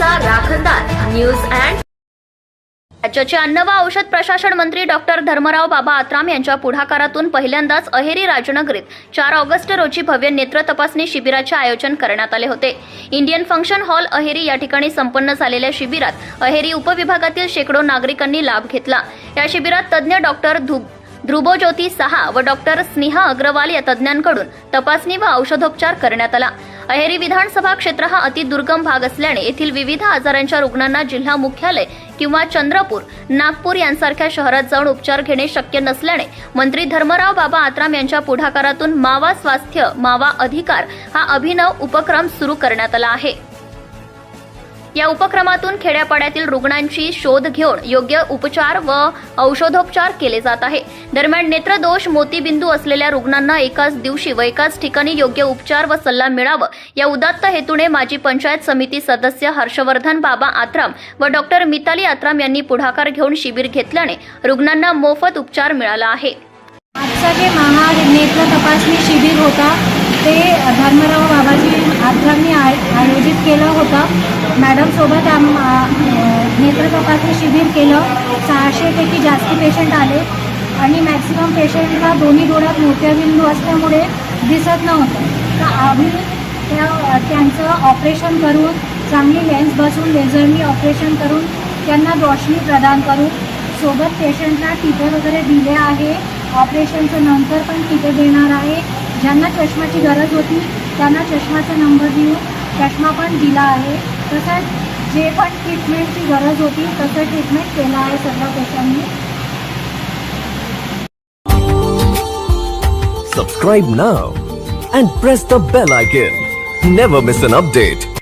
News and राज्याचे अन्न व औषध प्रशासन मंत्री डॉक्टर धर्मराव बाबा आत्राम यांच्या पुढाकारातून पहिल्यांदाच अहेरी राजनगरीत चार ऑगस्ट रोजी भव्य नेत्र तपासणी शिबिराचे आयोजन करण्यात आले होते. इंडियन फंक्शन हॉल अहेरी या ठिकाणी संपन्न झालेल्या शिबिरात अहेरी उपविभागातील शेकडो नागरिकांनी लाभ घेतला. या शिबिरात तज्ज्ञ डॉक्टर धु ध्रुवज्योती सहा व डॉक्टर स्नेहा अग्रवाल या तज्ज्ञांकडून तपासणी व औषधोपचार करण्यात आला. अहेरी विधानसभा क्षेत्र हा अतिदुर्गम भाग असल्याने येथील विविध आजारांच्या रुग्णांना जिल्हा मुख्यालय किंवा चंद्रपूर नागपूर यांसारख्या शहरात जाऊन उपचार घेणे शक्य नसल्याने मंत्री धर्मराव बाबा आत्राम यांच्या पुढाकारातून मावा स्वास्थ्य मावा अधिकार हा अभिनव उपक्रम सुरू करण्यात आला आहे. या उपक्रमातून खेड्यापाड्यातील रुग्णांची शोध घेऊन योग्य उपचार व औषधोपचार केले जात आहे. दरम्यान नेत्रदोष मोतीबिंदू असलेल्या रुग्णांना एकाच दिवशी व एकाच ठिकाणी योग्य उपचार व सल्ला मिळावं. या उदात्त हेतूने माजी पंचायत समिती सदस्य हर्षवर्धन बाबा आत्राम व डॉक्टर मिताली आत्राम यांनी पुढाकार घेऊन शिबिर घेतल्याने रुग्णांना मोफत उपचार मिळाला आहे. आजचा जे महानेत्र तपासणी शिबिर होता ते धर्मराव बाबाजी आथरांनी आय आयोजित केलं होतं. मॅडमसोबत आम आ- नेत्र तपासणी शिबिर केलं. सहाशेपैकी जास्ती पेशंट आले. आणि मॅक्सिमम पेशंटला दोन्ही डोळ्यात मोत्याबिंदू असल्यामुळे दिसत नव्हतं. तर आम्ही त्या त्यांचं ऑपरेशन करून चांगली लेन्स बसवून लेझरनी ऑपरेशन करून त्यांना रोशनी प्रदान करून सोबत पेशंटला टिपे वगैरे दिले आहे. ऑपरेशनचं नंतर पण टिपे देणार आहे. ज्यांना चष्म्याची गरज होती त्यांना चष्माचा नंबर देऊन चष्मा पण दिला आहे तसंच जे पण ट्रीटमेंटची गरज होती तसं ट्रीटमेंट केलं आहे सर्व पेशंटनी Subscribe now and press the bell icon. Never miss an update.